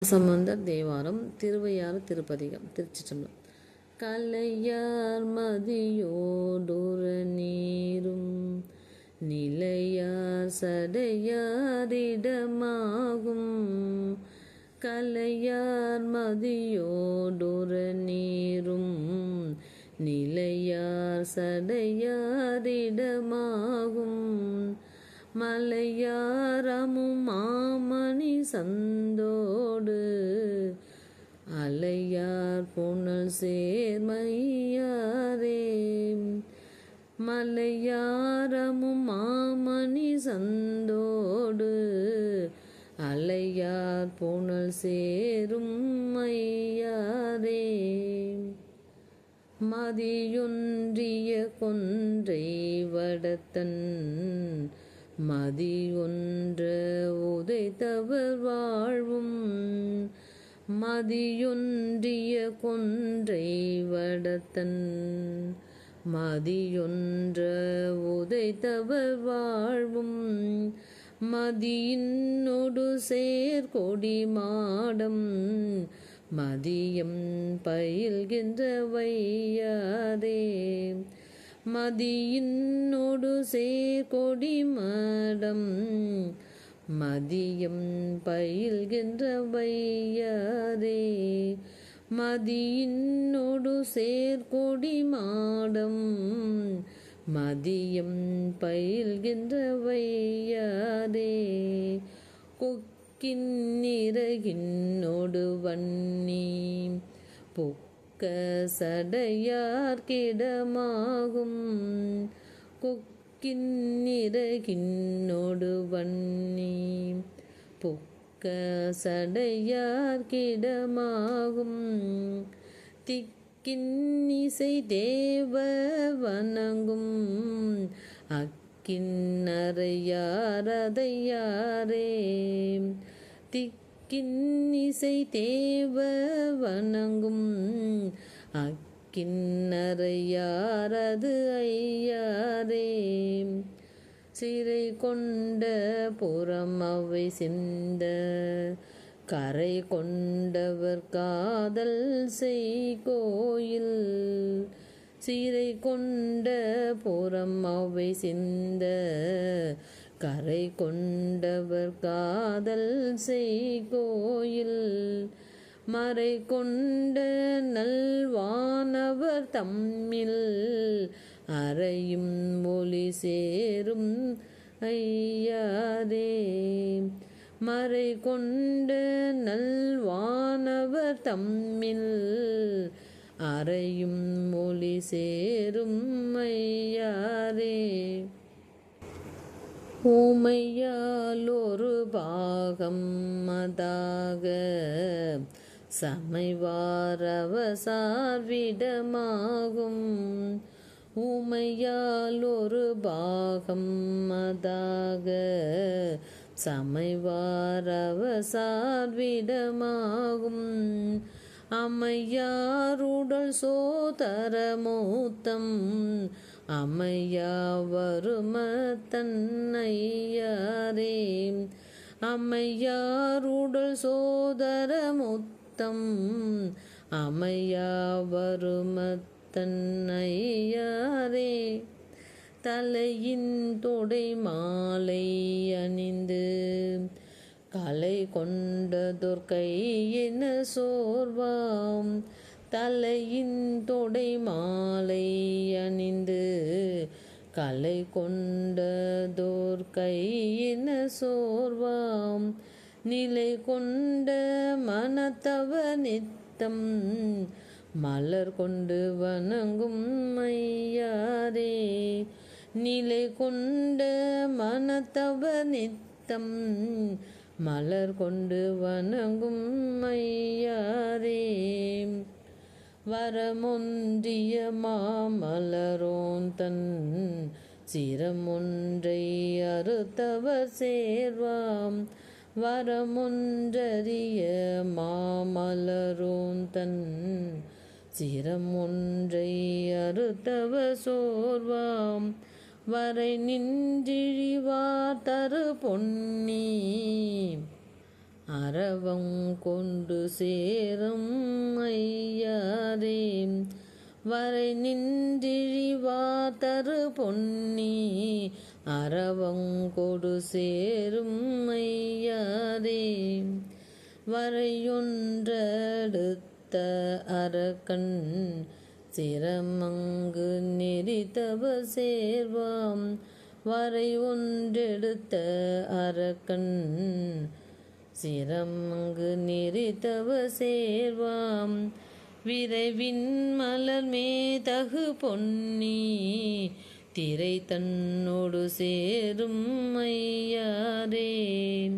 சம்பந்தர் தேவாரம் திருவையாறு திருப்பதிகம் திருச்சிற்றம்பலம். கலையார் மதியோடொர நீரும் நிலையார் சடையாரிடமாகும். கலையார் மதியோடொர நீரும் நிலையார் சடையாரிடமாகும். மலையாரமும் மாமணி சந்தோடு அலையார் புனல் சேர்மையாரே. மலையாரமும் மாமணி சந்தோடு அலையார் புனல் சேரும் மையாரே மதியொன்றிய கொன்றை வடத்தன் மதி ஒன்று உதைத்தவர் வாழ்வும் மதியொன்றிய கொன்றை வடத்தன். மதியொன்று உதைத்தவர் வாழ்வும் மதியின்னொடு சேர்கொடி மாடம். மதியம் பயில்கின்ற வையாதே மதியினொடு சேர்கொடி மடம். மதியம் பயில்கின்ற வையாரே. மதியினொடு சேர்கொடி மாடம். மதியம் பயில்கின்ற வையாரே. கொக்கின் நிறகின்னொடு வன்னி. பொக் பொக்க சடையார்கிடமாகும் கொக்கின் நிறகின்னொடு வன்னி பொக்க சடையார்கிடமாகும் திக்கின் இசை தேவ வணங்கும் அக்கின்னறையாரதையாரே திக் அக்கின்னிசை தேவ வணங்கும் அக்கின்னறையாரது ஐயாரே. சிறை கொண்ட புறம் அவை சிந்த கரை கொண்டவர் காதல் செய் கோயில் சீரை கொண்ட புறம் அவை சிந்த கரை கொண்டவர் காதல் செய் கோயில் மறை கொண்ட நல்வானவர் தம்மில் அறையும் ஒளி சேரும் ஐயாதே. மறை கொண்ட நல்வானவர் தம்மில் அறையும் மொழி சேரும் ஐயாரே ஊமையால் ஒரு பாகம் மதாக சமைவாரவசார்விடமாகும் ஊமையால் ஒரு பாகம் மதாக சமைவாரவசார்விடமாகும் அமையாருடல் சோதர மூத்தம் வரும தன்னையாரே அமையாருடல் சோதர முத்தம் அமையா வருமத்தன்னையாரே தலையின் தொடை மாலை அணிந்து. கலை கொண்டதொர் என சோர்வாம். தலையின் தொடை மாலை அணிந்து கலை கொண்டதோர் கையின சோர்வாம். நிலை கொண்ட மனத்தவ நித்தம் மலர் கொண்டு வணங்கும் மையாரே. நிலை கொண்ட மனத்தவ நித்தம் மலர் கொண்டு வணங்கும் மையாரே. வரமொன்றிய மாமலரோந்தன் சிரமொன்றை அறுத்தவர் சேர்வாம். வரமொன்றறிய மாமலரோந்தன் சிரமொன்றை சிரம் அறுத்தவர் சோர்வாம். வரை நின்றிழிவார் தரு பொன்னி. அறவம் கொண்டு சேரும் ஐ வரை நின்றிழிவா தரு பொன்னி. அறவங்கொடு சேரும் ஐயாதே வரையொன்றெடுத்த அரக்கன் சிரமங்கு நெறித்தவ சேர்வாம். வரை ஒன்றெடுத்த அரக்கன் சிரமங்கு நெறித்தவ சேர்வாம். விரைவின் மலர் மேதகு பொன்னி திரை தன்னோடு சேரும் ஐயாரே.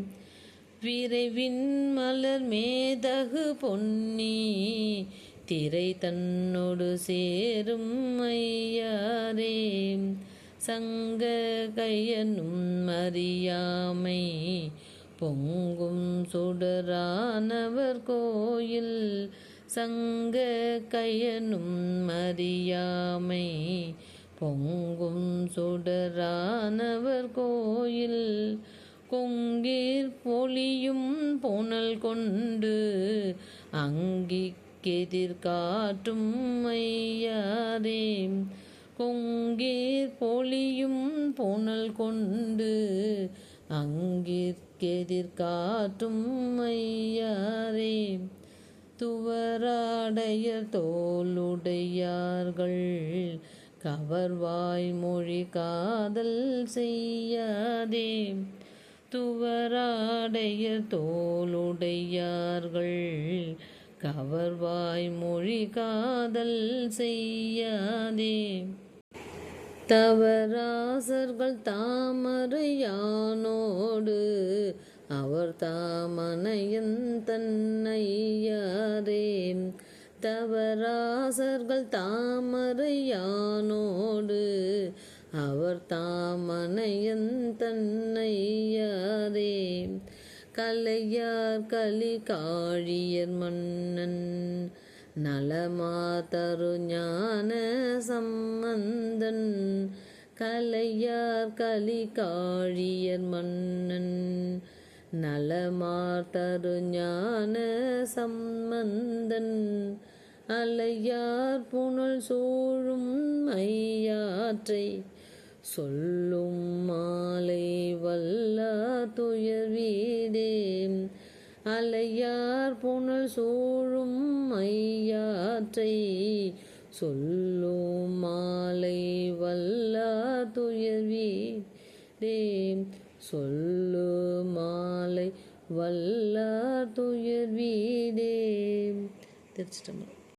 விரைவின் மலர் மேதகு பொன்னி திரை தன்னோடு சேரும் ஐயாரே. சங்க கையனும் அறியாமை பொங்கும் சுடரானவர் கோயில். சங்க கையனும் அறியாமை பொங்கும் சுடரானவர் கோயில். கொங்கீர் பொலியும் புனல் கொண்டு அங்கிக்கெதிர்காட்டும் ஐயாரே கொங்கீர் பொலியும் புனல் கொண்டு அங்கிற்கெதிர்காட்டும் ஐயாரே துவராடைய தோளுடையார்கள். கவர்வாய் மொழி காதல் செய்யாதே. துவராடைய தோளுடையார்கள். கவர்வாய் மொழி காதல் செய்யாதே. தவராசர்கள் தாமரையானோடு அவர் தாமனையன் தன்னையாரே தவராசர்கள் தாமரையானோடு அவர் தாமனையன் தன்னையாரே கலையார் கலி காழியர் மன்னன் நலமாதரு ஞான சம்பந்தன். கலையார் கலி காழியர் மன்னன் நலமார் ஞான சம்பந்தன் அலையார் புனல் சூழும் மையாற்றை சொல்லும் மாலை வல்லா துயர் வீடே அலையார் புனல் சூழும் மையாற்றை சொல்லும் மாலை வல்லா துயர் வீடே சொல்லு மாலை வல்லார் துயர் வீடே. திருச்சிட்டம்பரம்.